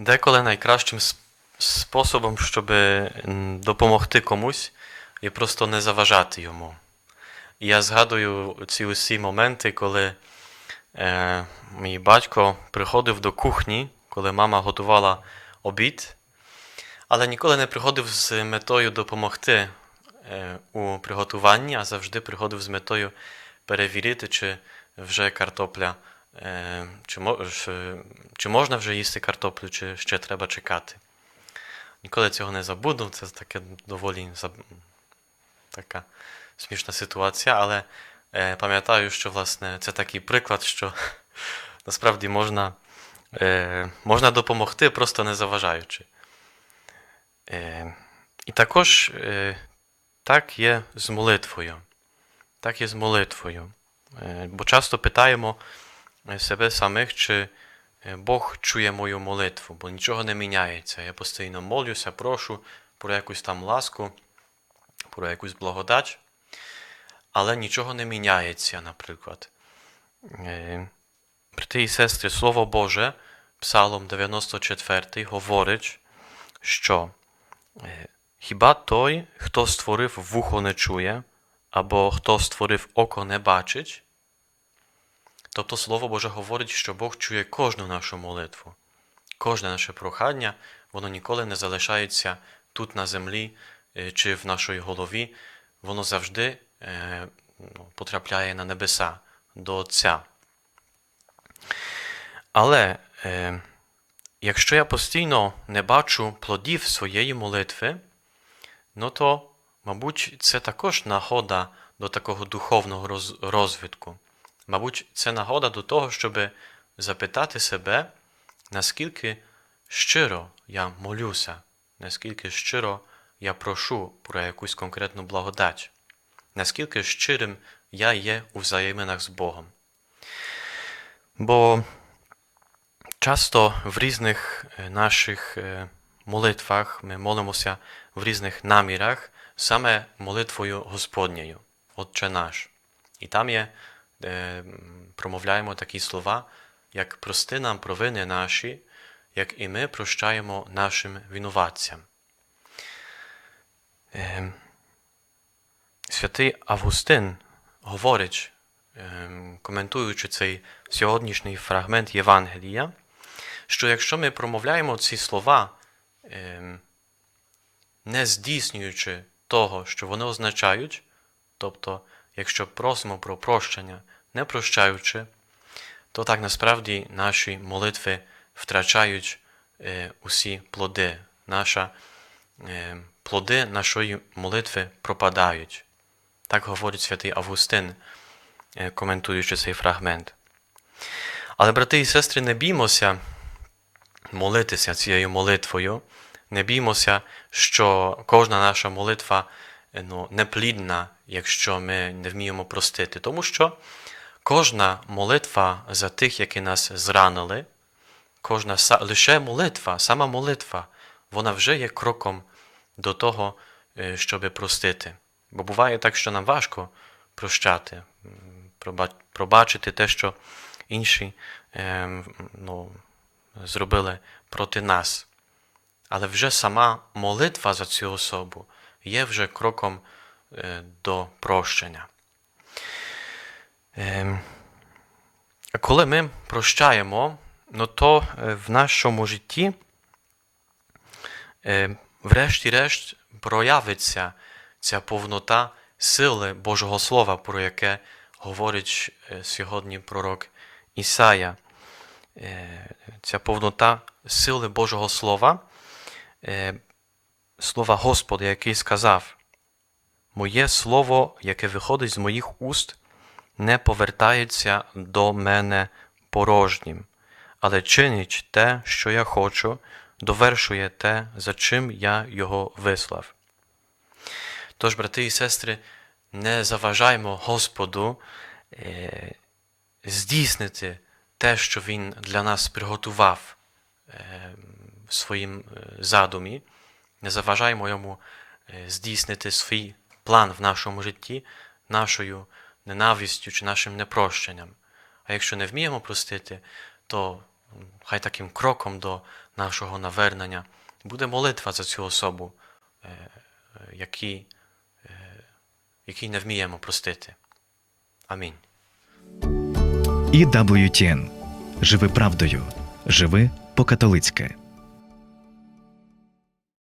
Деколи найкращим способом, щоб допомогти комусь, є просто не заважати йому. Я згадую ці усі моменти, коли е, мій батько приходив до кухні, коли мама готувала обід, але ніколи не приходив з метою допомогти е, у приготуванні, а завжди приходив з метою перевірити, чи вже картопля, чи, чи можна вже їсти картоплю, чи ще треба чекати. Ніколи цього не забуду, це таке доволі така смішна ситуація, але е, пам'ятаю, що власне це такий приклад, що насправді можна, е, можна допомогти, просто не заважаючи. Е, і також е, так є з молитвою. Так є з молитвою. Е, бо часто питаємо е, себе самих, чи е, Бог чує мою молитву, бо нічого не міняється. Я постійно молюся, прошу про якусь там ласку, про якусь благодать, але нічого не міняється, наприклад. Е, Брати і сестри, Слово Боже, Псалом 94 говорить, що е, хіба той, хто створив вухо не чує, або хто створив око не бачить? Тобто Слово Боже говорить, що Бог чує кожну нашу молитву, кожне наше прохання, воно ніколи не залишається тут на землі е, чи в нашій голові, воно завжди е, ну, потрапляє на небеса до Отця. Але е, якщо я постійно не бачу плодів своєї молитви, ну то, мабуть, це також нагода до такого духовного розвитку. Мабуть, це нагода до того, щоб запитати себе, наскільки щиро я молюся, наскільки щиро я прошу про якусь конкретну благодать, наскільки щирим я є у взаєминах з Богом. Бо часто в різних е, наших е, молитвах ми молимося в різних намірах саме молитвою Господньою, Отче наш. І там є, промовляємо такі слова, як прости нам провини наші, як і ми прощаємо нашим винуватцям. Е, Святий Августин говорить, ем, коментуючи цей сьогоднішній фрагмент Євангелія, що якщо ми промовляємо ці слова, не здійснюючи того, що вони означають, тобто, якщо просимо про прощення, не прощаючи, то так насправді наші молитви втрачають е, усі плоди. Наша, е, плоди нашої молитви пропадають. Так говорить святий Августин, е, коментуючи цей фрагмент. Але, брати і сестри, не біймося молитися цією молитвою, не біймося, що кожна наша молитва ну, неплідна, якщо ми не вміємо простити. Тому що кожна молитва за тих, які нас зранили, кожна лише молитва, сама молитва, вона вже є кроком до того, е, щоб простити. Бо буває так, що нам важко прощати, пробачити те, що інші е, ну, зробили проти нас. Але вже сама молитва за цю особу є вже кроком е, до прощення. Ем, Коли ми прощаємо, ну то е, в нашому житті, е, врешті-решт, проявиться ця повнота сили Божого Слова, про яке говорить сьогодні пророк Ісая. Ця повнота сили Божого Слова, слова Господа, який сказав: Моє слово, яке виходить з моїх уст, не повертається до мене порожнім, але чинить те, що я хочу, довершує те, за чим я його вислав. Тож, брати і сестри, не заважаймо Господу е, здійснити те, що Він для нас приготував е, в своїм е, задумі, не заважаймо йому е, здійснити свій план в нашому житті, нашою ненавистю чи нашим непрощенням. А якщо не вміємо простити, то хай таким кроком до нашого навернення буде молитва за цю особу, е, е, якій, е, якій не вміємо простити. Амінь. І WTN. Живи правдою. Живи по-католицьки.